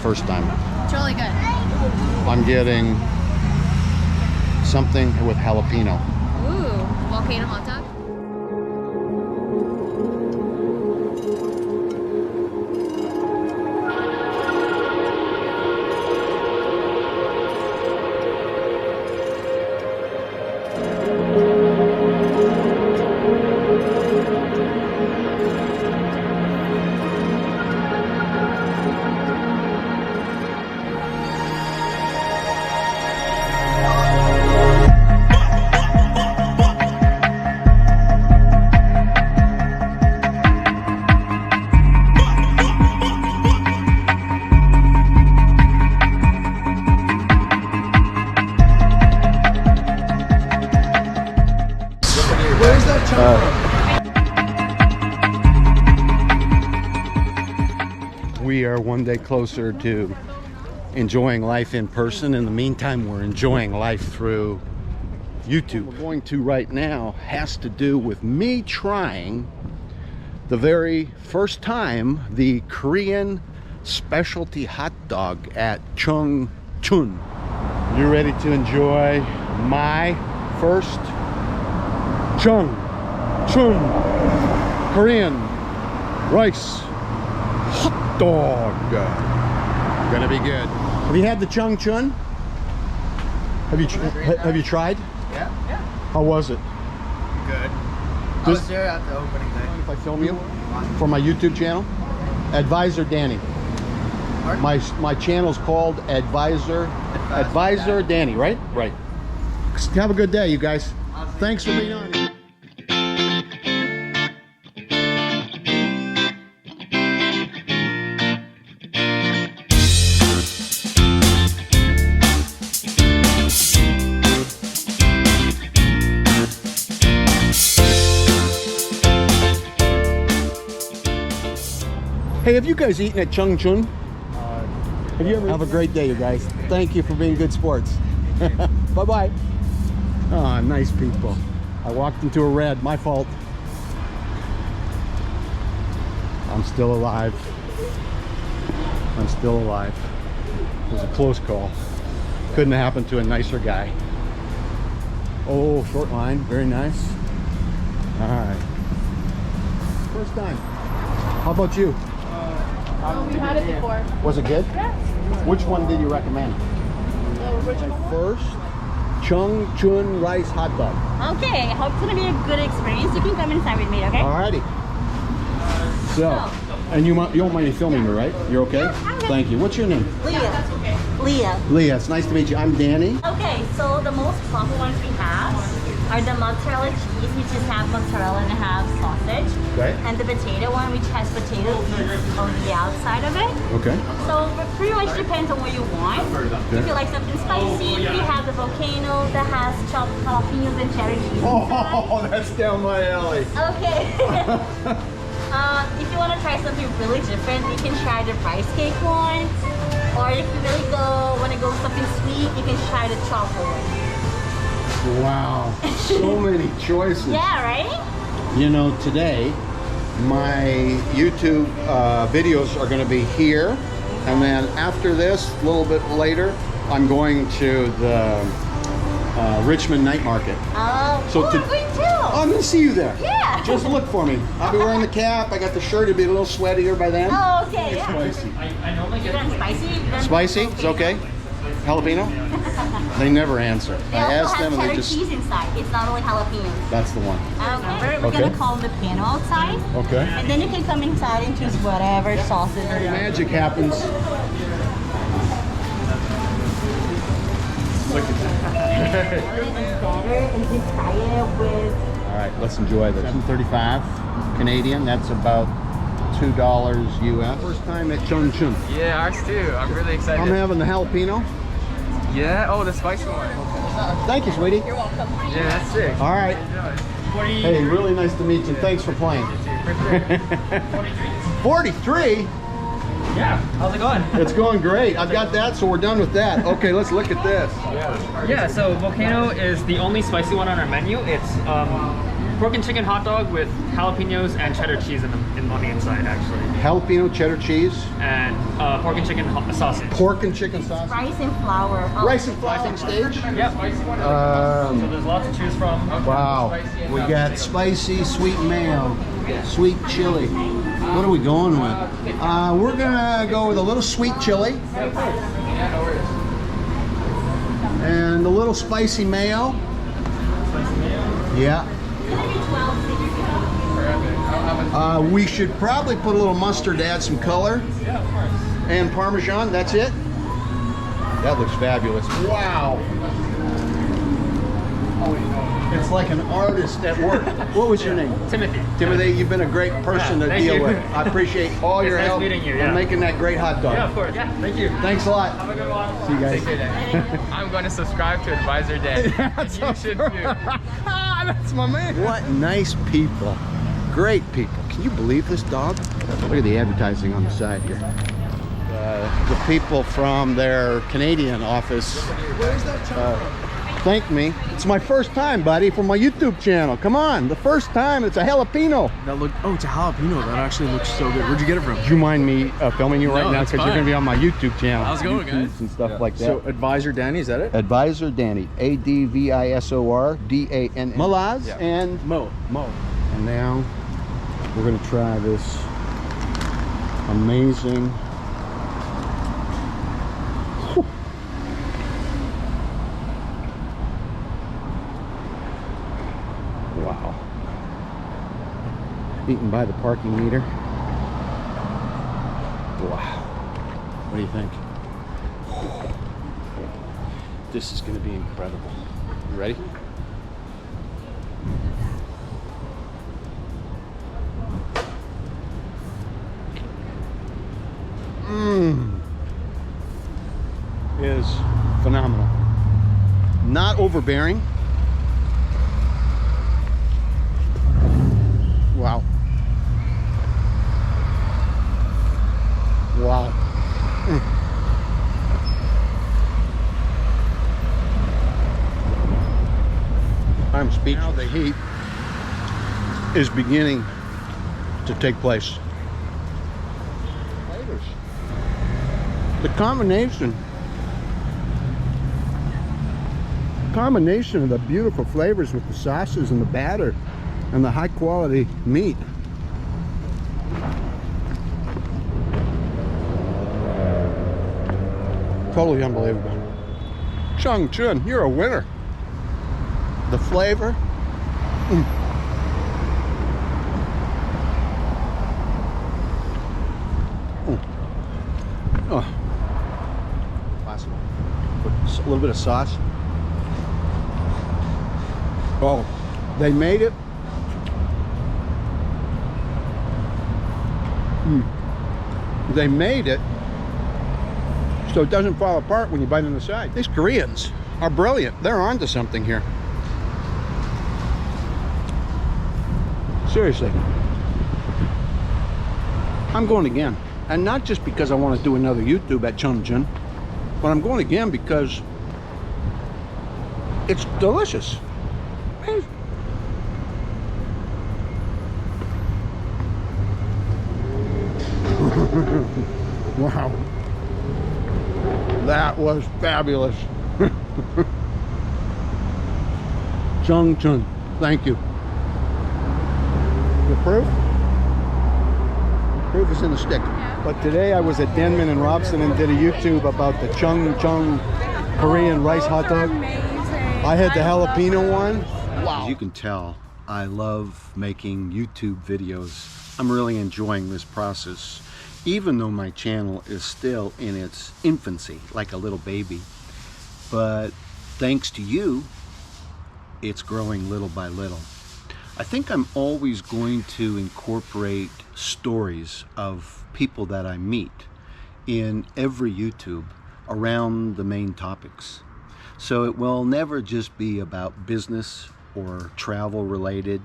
first time. It's really good. I'm getting something with jalapeno. Ooh, volcano hot dog. One day closer to enjoying life in person. In the meantime, we're enjoying life through YouTube. What we're going to right now has to do with me trying the very first time the Korean specialty hot dog at Chung Chun. You ready to enjoy my first Chung Chun Korean rice hot dog? Gonna be good. Have you had the Chung Chun? Have you ha- have you tried? Yeah, yeah. How was it? Good. I Just- was there uh, at the opening day. If I film you for my YouTube channel, Advisor Danny. Pardon? My my channel's called Advisor Advisor Danny, right? Right. Have a good day, you guys. Thanks for being on. Hey, have you guys eaten at Chung Chun? Have you ever? Have a great day, you guys. Thank you for being good sports. bye bye. Ah, nice people. I walked into a red. My fault. I'm still alive. I'm still alive. It was a close call. Couldn't have happened to a nicer guy. Oh, short line. Very nice. All right. First time. How about you? Oh, we had it before. Was it good? Yes. Which one did you recommend? The original one? First, Chung Chun rice hot dog. Okay, I hope it's gonna be a good experience. You can come inside with me, okay? Alrighty. So, and you might, you don't mind me filming me, right? You're okay? okay. Thank you. What's your name? Leah. Leah. Leah. It's nice to meet you. I'm Danny. Okay, so the most popular ones we have are the mozzarella cheese, which just have mozzarella and have sausage. Okay. And the potato one, which has potato on the outside of it. Okay. So it pretty much depends on what you want. If you like something spicy, we have the volcano that has chopped jalapenos and cheddar cheese. inside. Oh, that's down my alley. Okay. uh, if you want to try something really different, you can try the rice cake one. Or if you really go want to go something sweet, you can try the chocolate one. Wow. So many choices. Yeah, right? You know, today, my YouTube uh, videos are going to be here. And then after this, a little bit later, I'm going to the uh, Richmond Night Market. Oh, So oh, to- I'm going too. I'm gonna see you there. Yeah. Just look for me. I'll be wearing the cap. I got the shirt. It'll be a little sweatier by then. Oh, okay, yeah. Spicy. You want spicy? Spicy? It's okay. Jalapeno? they never answer. They I also asked have them and cheddar they just. cheese inside. It's not only jalapenos. That's the one. Okay. We're Okay. gonna call the piano outside. Okay. And then you can come inside and choose whatever sauces. Magic happens. and you try it with All right, let's enjoy this. 735 Canadian. That's about two dollars US. First time at Chung Chun. Yeah, ours too. I'm really excited. I'm having the jalapeno. Yeah. Oh, the spicy one. Okay. Thank you, sweetie. You're welcome. Yeah, that's sick. All right. Hey, really nice to meet you. Thanks for playing. 43? Yeah, how's it going? It's going great. I've got that, so we're done with that. Okay, let's look at this. Yeah, so Volcano is the only spicy one on our menu. It's um, pork and chicken hot dog with jalapenos and cheddar cheese in the, in, on the inside, actually. Jalapeno cheddar cheese, And uh, pork and chicken ho- sausage. pork and chicken sausage, Rice and flour. Oh, rice and flour on stage. Yep. Um, So there's lots to choose from. Wow. We got spicy, sweet mayo, sweet chili. What are we going with? Uh, we're gonna go with a little sweet chili Yeah, no worries. and a little spicy mayo. Yeah. Uh, we should probably put a little mustard to add some color. Yeah, of course. And Parmesan, that's it? That looks fabulous. Wow. It's like an artist at work. What was your name? Timothy. Timothy, you've been a great person Yeah, to thank deal you. with. I appreciate all It's your nice help meeting you, in yeah. making that great hot dog. Yeah, of course. Yeah, thank you. Thanks a lot. Have a good one. See you guys. Take care, I'm going to subscribe to Advisor Day. That's you should too. That's my man. What nice people. Great people. Can you believe this dog? Look at the advertising on the side here. Uh, the people from their Canadian office uh, thank me. It's my first time, buddy, for my YouTube channel. Come on, the first time. It's a jalapeno. That look. Oh, it's a jalapeno. That actually looks so good. Where'd you get it from? Do you mind me uh, filming you right No, now? Because you're going to be on my YouTube channel. How's it going, YouTubes guys? And stuff like that. So, Advisor Danny, is that it? Advisor Danny, A D V I S O R D A N. Malaz Yeah. and Mo. Mo. And now we're gonna try this amazing. Whew. Wow. Eaten by the parking meter. Wow. What do you think? This is gonna be incredible. You ready? Mmm. Is phenomenal. Not overbearing. Wow. Wow. I'm speechless. Now the heat is beginning to take place. The combination combination of the beautiful flavors with the sauces and the batter and the high quality meat. Totally unbelievable. Chung Chun, you're a winner. The flavor. mm. Oh. Possible. Put s- a little bit of sauce. Oh, they made it. Mm. They made it so it doesn't fall apart when you bite on the side. These Koreans are brilliant. They're onto something here. Seriously. I'm going again. And not just because I want to do another YouTube at Chumjin, but I'm going again because it's delicious. Wow. That was fabulous. Chungchun, thank you. The proof? The Proof is in the stick. But today I was at Denman and Robson and did a YouTube about the Chung Chung Korean rice hot dog. I had the jalapeno one. Wow. As you can tell, I love making YouTube videos. I'm really enjoying this process, even though my channel is still in its infancy, like a little baby. But thanks to you, it's growing little by little. I think I'm always going to incorporate stories of people that I meet in every YouTube around the main topics. So it will never just be about business or travel related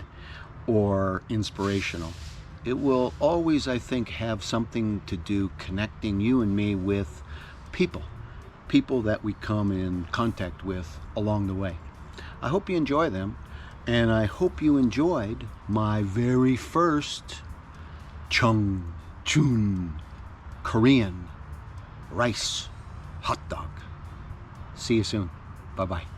or inspirational it will always, I think, have something to do connecting you and me with people, people that we come in contact with along the way. I hope you enjoy them, and I hope you enjoyed my very first Chung Chun Korean rice hot dog. See you soon. Bye bye.